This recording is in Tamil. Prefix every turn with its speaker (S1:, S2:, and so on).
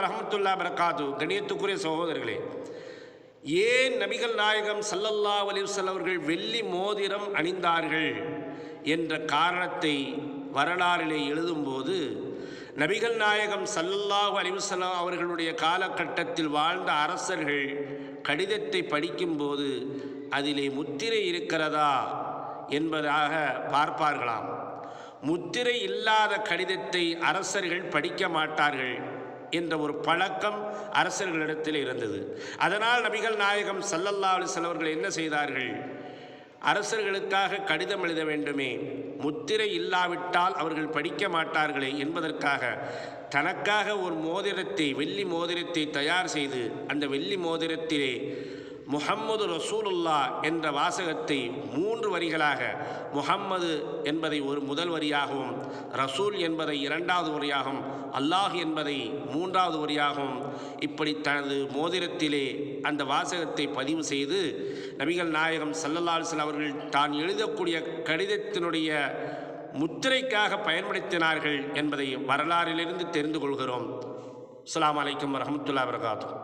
S1: வரமத்துல்லா பரகாது கணியத்துக்குரிய சகோதரர்களே ஏன் நபிகள் நாயகம் சல்லல்லா அலிவசல் அவர்கள் வெள்ளி மோதிரம் அணிந்தார்கள் என்ற காரணத்தை வரலாறிலே எழுதும்போது நபிகள் நாயகம் சல்லல்லாஹு அலிவசல்லாம் அவர்களுடைய காலகட்டத்தில் வாழ்ந்த அரசர்கள் கடிதத்தை படிக்கும்போது அதிலே முத்திரை இருக்கிறதா என்பதாக பார்ப்பார்களாம். முத்திரை இல்லாத கடிதத்தை அரசர்கள் படிக்க மாட்டார்கள். என்ற ஒரு பழக்கம் அரசர்களிடத்தில் இருந்தது. அதனால் நபிகள் நாயகம் சல்லல்லா அலிசல்லவர்கள் என்ன செய்தார்கள்? அரசர்களுக்காக கடிதம் எழுத வேண்டுமே முத்திரை இல்லாவிட்டால் அவர்கள் படிக்க மாட்டார்களே என்பதற்காக தனக்காக ஒரு மோதிரத்தை வெள்ளி மோதிரத்தை தயார் செய்து அந்த வெள்ளி மோதிரத்திலே முஹம்மது ரசூலுல்லா என்ற வாசகத்தை மூன்று வரிகளாக முஹம்மது என்பதை ஒரு முதல் வரியாகவும் ரசூல் என்பதை இரண்டாவது வரியாகவும் அல்லாஹ் என்பதை மூன்றாவது வரியாகவும் இப்படி தனது மோதிரத்திலே அந்த வாசகத்தை பதிவு செய்து நபிகள் நாயகம் சல்லல்லாஹன் அவர்கள் தான் எழுதக்கூடிய கடிதத்தினுடைய முத்திரைக்காக பயன்படுத்தினார்கள் என்பதை வரலாறிலிருந்து தெரிந்து கொள்கிறோம். அஸ்லாம் வலைக்கம் வரமத்துல்லா வரகாத்தூர்